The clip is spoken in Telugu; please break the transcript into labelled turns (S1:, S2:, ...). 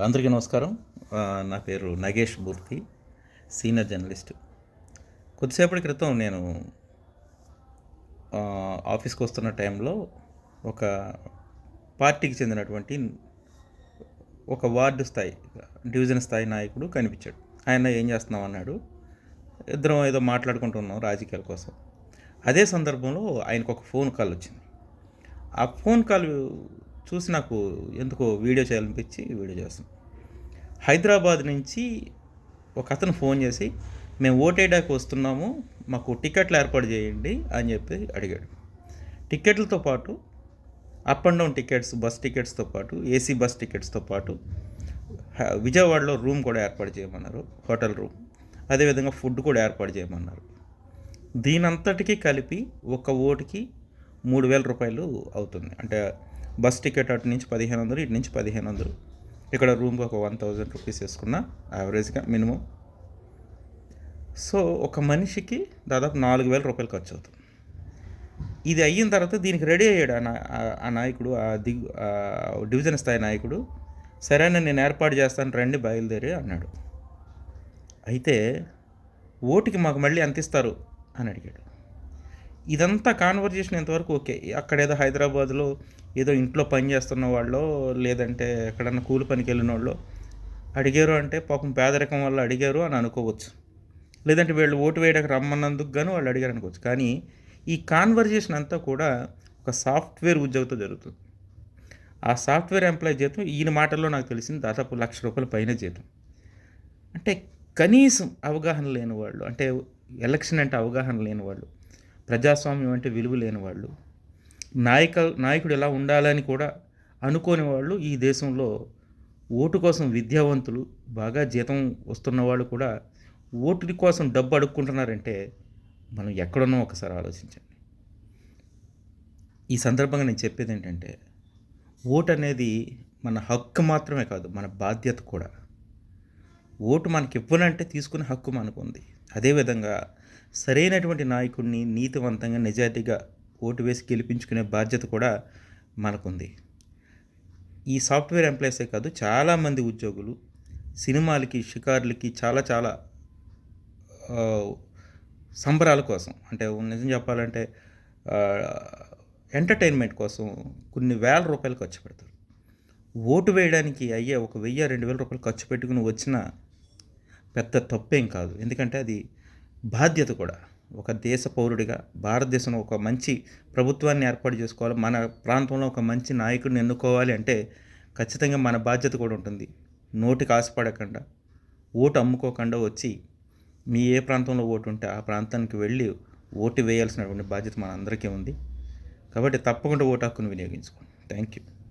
S1: అందరికీ నమస్కారం. నా పేరు నగేష్ మూర్తి సీనియర్ జర్నలిస్ట్. కొద్దిసేపటి క్రితం నేను ఆఫీస్కి వస్తున్న టైంలో ఒక పార్టీకి చెందినటువంటి ఒక వార్డు స్థాయి డివిజన్ స్థాయి నాయకుడు కనిపించాడు. ఆయన ఏం చేస్తున్నాం అన్నాడు. ఇద్దరం ఏదో మాట్లాడుకుంటున్నాం రాజకీయాల కోసం. అదే సందర్భంలో ఆయనకు ఒక ఫోన్ కాల్ వచ్చింది. ఆ ఫోన్ కాల్ చూసి నాకు ఎందుకో వీడియో చేయాలనిపించి వీడియో చేస్తాం. హైదరాబాద్ నుంచి ఒక అతను ఫోన్ చేసి మేము ఓటేయడానికి వస్తున్నాము మాకు టికెట్లు ఏర్పాటు చేయండి అని చెప్పి అడిగాడు. టికెట్లతో పాటు up and down tickets bus టికెట్స్తో పాటు ఏసీ బస్ టికెట్స్తో పాటు విజయవాడలో రూమ్ కూడా ఏర్పాటు చేయమన్నారు హోటల్ రూమ్. అదేవిధంగా ఫుడ్ కూడా ఏర్పాటు చేయమన్నారు. దీనంతటికీ కలిపి ఒక ఓటుకి మూడు వేల రూపాయలు అవుతుంది. అంటే బస్ టికెట్ అటు నుంచి పదిహేను వందలు ఇటు నుంచి పదిహేను వందలు. ఇక్కడ రూమ్కి ఒక వన్ థౌజండ్ రూపీస్ వేసుకున్న యావరేజ్గా మినిమం. సో ఒక మనిషికి దాదాపు నాలుగు వేల రూపాయలు ఖర్చు అవుతుంది. ఇది అయిన తర్వాత దీనికి రెడీ అయ్యాడు ఆ ఆ- నాయకుడు ఆ దిగు డివిజన్ స్థాయి నాయకుడు. సరేనా నేను ఏర్పాటు చేస్తాను రండి బయలుదేరి అన్నాడు. అయితే ఓటుకి మాకు మళ్ళీ ఎంత ఇస్తారు అని అడిగాడు. ఇదంతా కాన్వర్జేషన్ ఎంతవరకు ఓకే? అక్కడ ఏదో హైదరాబాద్లో ఏదో ఇంట్లో పని చేస్తున్న వాళ్ళు లేదంటే ఎక్కడన్నా కూలి పనికి వెళ్ళిన వాళ్ళు అడిగారు అంటే పాపం పేదరికం వల్ల అడిగారు అని అనుకోవచ్చు. లేదంటే వీళ్ళు ఓటు వేయడానికి రమ్మన్నందుకు గాను వాళ్ళు అడిగారు అనుకోవచ్చు. కానీ ఈ కాన్వర్జేషన్ అంతా కూడా ఒక సాఫ్ట్వేర్ ఉద్యోగంతో జరుగుతుంది. ఆ సాఫ్ట్వేర్ ఎంప్లాయీ జీతం ఈయన మాటల్లో నాకు తెలిసింది దాదాపు లక్ష రూపాయల పైన జీతం. అంటే కనీసం అవగాహన లేని వాళ్ళు అంటే ఎలక్షన్ అంటే అవగాహన లేని వాళ్ళు ప్రజాస్వామ్యం అంటే విలువ లేని వాళ్ళు నాయక నాయకుడు ఎలా ఉండాలని కూడా అనుకోని వాళ్ళు ఈ దేశంలో ఓటు కోసం విద్యావంతులు బాగా జీతం వస్తున్న వాళ్ళు కూడా ఓటు కోసం డబ్బు అడుక్కుంటున్నారంటే మనం ఎక్కడున్నాం ఒకసారి ఆలోచించండి. ఈ సందర్భంగా నేను చెప్పేది ఏంటంటే ఓటు అనేది మన హక్కు మాత్రమే కాదు మన బాధ్యత కూడా. ఓటు మనకి ఇవ్వనంటే తీసుకునే హక్కు మనకు ఉంది అదేవిధంగా సరైనటువంటి నాయకుడిని నీతివంతంగా నిజాయితీగా ఓటు వేసి గెలిపించుకునే బాధ్యత కూడా మనకుంది. ఈ సాఫ్ట్వేర్ ఎంప్లాయీసే కాదు చాలామంది ఉద్యోగులు సినిమాలకి షికార్లకి చాలా చాలా సంబరాల కోసం అంటే నిజం చెప్పాలంటే ఎంటర్టైన్మెంట్ కోసం కొన్ని వేల రూపాయలు ఖర్చు పెడతారు. ఓటు వేయడానికి అయ్యే ఒక వెయ్యి రెండు వేల రూపాయలు ఖర్చు పెట్టుకుని వచ్చిన పెద్ద తప్పేం కాదు. ఎందుకంటే అది బాధ్యత కూడా. ఒక దేశ పౌరుడిగా భారతదేశంలో ఒక మంచి ప్రభుత్వాన్ని ఏర్పాటు చేసుకోవాలి మన ప్రాంతంలో ఒక మంచి నాయకుడిని ఎన్నుకోవాలి అంటే ఖచ్చితంగా మన బాధ్యత కూడా ఉంటుంది. నోటికి ఆశపడకుండా ఓటు అమ్ముకోకుండా వచ్చి మీ ఏ ప్రాంతంలో ఓటు ఉంటే ఆ ప్రాంతానికి వెళ్ళి ఓటు వేయాల్సినటువంటి బాధ్యత మన అందరికీ ఉంది. కాబట్టి తప్పకుండా ఓటు హక్కును వినియోగించుకోండి. Thank you